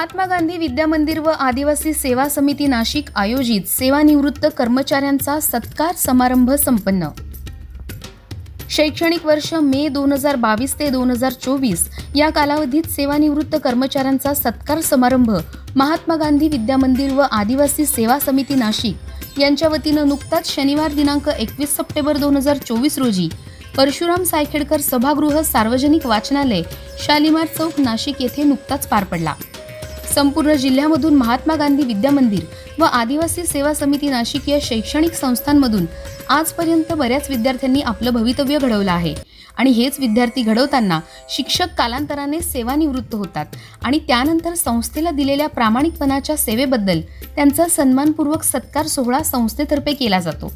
महात्मा गांधी विद्या मंदिर व आदिवासी सेवा समिती नाशिक आयोजित सेवानिवृत्त कर्मचाऱ्यांचा सत्कार समारंभ संपन्न. शैक्षणिक वर्ष मे दोन हजार बावीस ते दोन हजार चोवीस या कालावधीत सेवानिवृत्त कर्मचाऱ्यांचा सत्कार समारंभ महात्मा गांधी विद्या मंदिर व आदिवासी सेवा समिती नाशिक यांच्या वतीनं नुकताच शनिवार दिनांक एकवीस सप्टेंबर दोन हजार चोवीस रोजी परशुराम सायखेडकर सभागृह सार्वजनिक वाचनालय शालिमार चौक नाशिक येथे नुकताच पार पडला. संपूर्ण जिल्ह्यामधून महात्मा गांधी विद्या मंदिर व आदिवासी सेवा समिती नाशिक या शैक्षणिक संस्थांमधून आजपर्यंत बऱ्याच विद्यार्थ्यांनी आपलं भवितव्य घडवलं आहे. आणि हेच विद्यार्थी घडवताना शिक्षक कालांतराने सेवानिवृत्त होतात आणि त्यानंतर संस्थेला दिलेल्या प्रामाणिकपणाच्या सेवेबद्दल त्यांचा सन्मानपूर्वक सत्कार सोहळा संस्थेतर्फे केला जातो.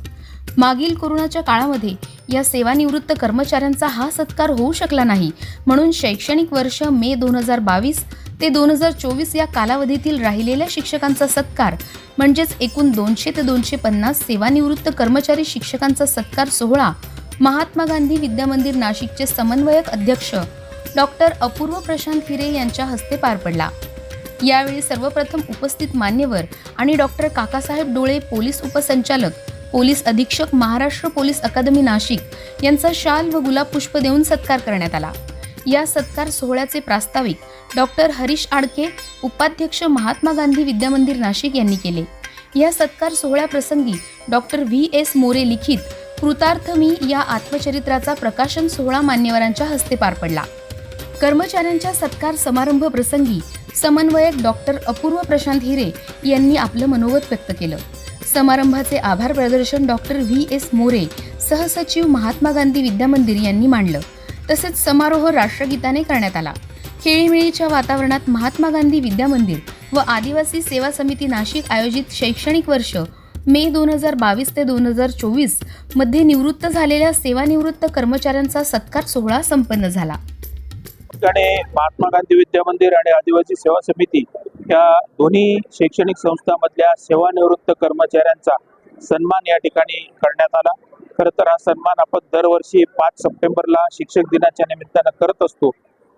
मागील कोरोनाच्या काळामध्ये या सेवानिवृत्त कर्मचाऱ्यांचा हा सत्कार होऊ शकला नाही म्हणून शैक्षणिक वर्ष मे दोन हजार बावीस ते दोन हजार चोवीस या कालावधीतील राहिलेल्या शिक्षकांचा सत्कार म्हणजेच एकूण दोनशे ते दोनशे पन्नास सेवानिवृत्त कर्मचारी शिक्षकांचा सत्कार सोहळा महात्मा गांधी विद्या मंदिर नाशिकचे समन्वयक अध्यक्ष डॉक्टर अपूर्व प्रशांत हिरे यांच्या हस्ते पार पडला. यावेळी सर्वप्रथम उपस्थित मान्यवर आणि डॉक्टर काकासाहेब डोळे पोलीस उपसंचालक पोलीस अधीक्षक महाराष्ट्र पोलीस अकादमी नाशिक यांचा शाल व गुलाब पुष्प देऊन सत्कार करण्यात आला. या सत्कार सोहळ्याचे प्रास्ताविक डॉक्टर हरीश आडके उपाध्यक्ष महात्मा गांधी विद्यामंदिर नाशिक यांनी केले. या सत्कार सोहळ्याप्रसंगी डॉक्टर व्ही एस मोरे लिखित कृतार्थ मी या आत्मचरित्राचा प्रकाशन सोहळा मान्यवरांच्या हस्ते पार पडला. कर्मचाऱ्यांच्या सत्कार समारंभ प्रसंगी समन्वयक डॉक्टर अपूर्व प्रशांत हिरे यांनी आपलं मनोगत व्यक्त केलं. समारंभाचे आभार प्रदर्शन डॉक्टर व्ही एस मोरे सहसचिव महात्मा गांधी विद्यामंदिर यांनी मांडलं. तसेच समारोह राष्ट्रगीताने करण्यात आला. खेळीमेळीच्या वातावरणात महात्मा गांधी विद्या मंदिर व आदिवासी सेवा समिती नाशिक आयोजित शैक्षणिक वर्ष मे दोन हजार बावीस ते दोन हजार चोवीसमध्ये निवृत्त झालेल्या सेवानिवृत्त कर्मचाऱ्यांचा सत्कार सोहळा संपन्न झाला. ठिकाणी महात्मा गांधी विद्या मंदिर आणि आदिवासी सेवा समिती या दोन्ही शैक्षणिक संस्थांमधल्या सेवानिवृत्त कर्मचाऱ्यांचा सन्मान या ठिकाणी करण्यात आला. खरं तर हा सन्मान आपण दरवर्षी पाच सप्टेंबरला शिक्षक दिनाच्या निमित्तानं करत असतो.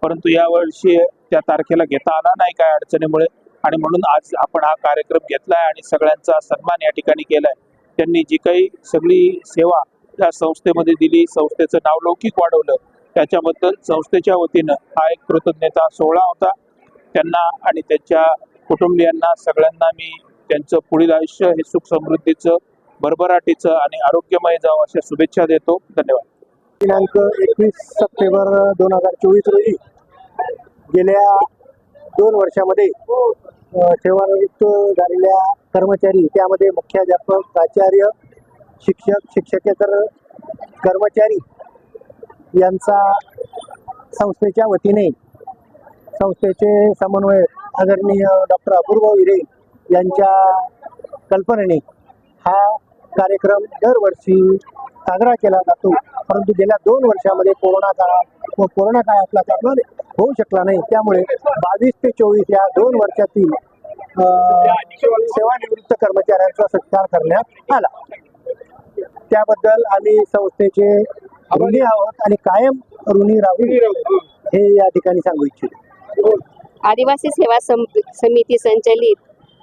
परंतु यावर्षी त्या तारखेला घेता आला नाही काय अडचणीमुळे. आणि म्हणून आज आपण हा कार्यक्रम घेतलाय आणि सगळ्यांचा सन्मान या ठिकाणी केलाय. त्यांनी जी काही सगळी सेवा या संस्थेमध्ये दिली संस्थेचं नावलौकिक वाढवलं त्याच्याबद्दल संस्थेच्या वतीनं हा एक कृतज्ञता सोहळा होता. त्यांना आणि त्यांच्या कुटुंबियांना सगळ्यांना मी त्यांचं पुढील आयुष्य हे सुख समृद्धीचं भरभराटीचं आणि आरोग्यमय जावं अशा शुभेच्छा देतो. धन्यवाद. दिनांक एकवीस सप्टेंबर दोन हजार चोवीस रोजी गेल्या दोन वर्षामध्ये सेवानिवृत्त झालेल्या कर्मचारी त्यामध्ये मुख्याध्यापक प्राचार्य शिक्षक शिक्षकेतर कर्मचारी यांचा संस्थेच्या वतीने संस्थेचे समन्वय आदरणीय डॉक्टर अपूर्व विरे यांच्या कल्पनेने हा कार्यक्रम दरवर्षी साजरा केला जातो. परंतु गेल्या दोन वर्षामध्ये कोरोना काळात व कोरोना काळातला असल्या होऊ शकला नाही. त्यामुळे बावीस ते चोवीस या दोन वर्षातील सेवानिवृत्त कर्मचाऱ्यांचा सत्कार करण्यात आला. त्याबद्दल आम्ही संस्थेचे ऋणी आहोत आणि कायम ऋणी राहू हे या ठिकाणी सांगू इच्छितो. आदिवासी सेवा समिती संचलित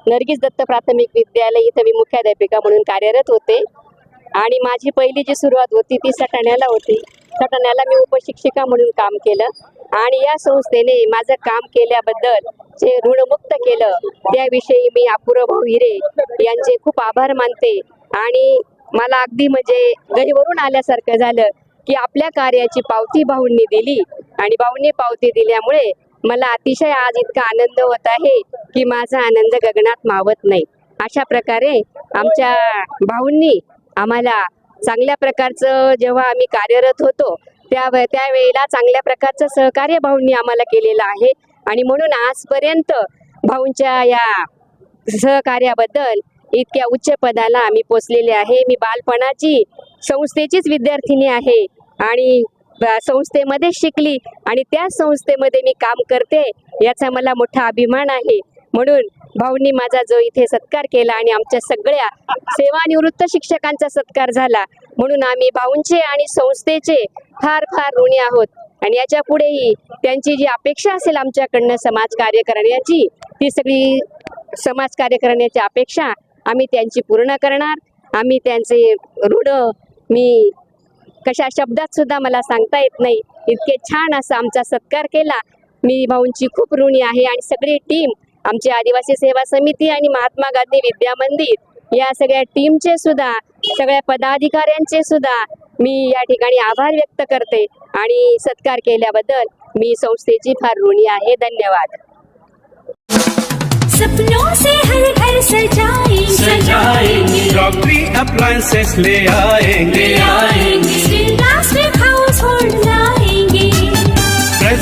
नरगिस दत्त प्राथमिक विद्यालय इथं मी मुख्याध्यापिका म्हणून कार्यरत होते. आणि माझी पहिली जी सुरुवात होती ती सटाण्याला होती. सटाण्याला मी उपशिक्षिका म्हणून काम केलं. आणि या संस्थेने माझं काम केल्याबद्दल जे ऋणमुक्त केलं त्याविषयी मी अपूर्व भाऊ हिरे यांचे खूप आभार मानते. आणि मला अगदी म्हणजे गहीवरून आल्यासारखं झालं की आपल्या कार्याची पावती भाऊंनी दिली. आणि भाऊंनी पावती दिल्यामुळे मला अतिशय आज इतका आनंद होत आहे की माझा आनंद गगनात मावत नाही. अशा प्रकारे आमच्या भाऊंनी आम्हाला चांगल्या प्रकारचं जेव्हा आम्ही कार्यरत होतो त्या त्यावेळेला चांगल्या प्रकारचं सहकार्य भाऊंनी आम्हाला केलेलं आहे. आणि म्हणून आजपर्यंत भाऊंच्या या सहकार्याबद्दल इतक्या उच्च पदाला आम्ही पोचलेले आहे. मी बालपणाची संस्थेचीच विद्यार्थिनी आहे आणि संस्थेमध्ये शिकली आणि त्या संस्थेमध्ये मी काम करते याचा मला मोठा अभिमान आहे. म्हणून भाऊंनी माझा जो इथे सत्कार केला आणि आमच्या सगळ्या सेवानिवृत्त शिक्षकांचा सत्कार झाला. म्हणून आम्ही भाऊंचे आणि संस्थेचे फार फार ऋणी आहोत. आणि याच्या पुढेही त्यांची जी अपेक्षा असेल आमच्याकडनं समाज कार्य करण्याची ती सगळी समाज कार्य करण्याची अपेक्षा आम्ही त्यांची पूर्ण करणार. आम्ही त्यांचे ऋण मी कशा शब्दात सुद्धा मला सांगता येत नाही. इतके छान असा आमचा सत्कार केला. मी भाऊंची खूप ऋणी आहे आणि सगळी टीम आमची आदिवासी सेवा समिती आणि महात्मा गांधी विद्या मंदिर या सगळ्या टीमचे सुद्धा सगळ्या पदाधिकाऱ्यांचे सुद्धा मी या ठिकाणी आभार व्यक्त करते आणि सत्कार केल्याबद्दल मी संस्थेची फार ऋणी आहे. धन्यवाद. सपनों से हर घर सजाएंगे. सजाएंगे. क्रॉकरी अप्लायंसेस ले आएंगे.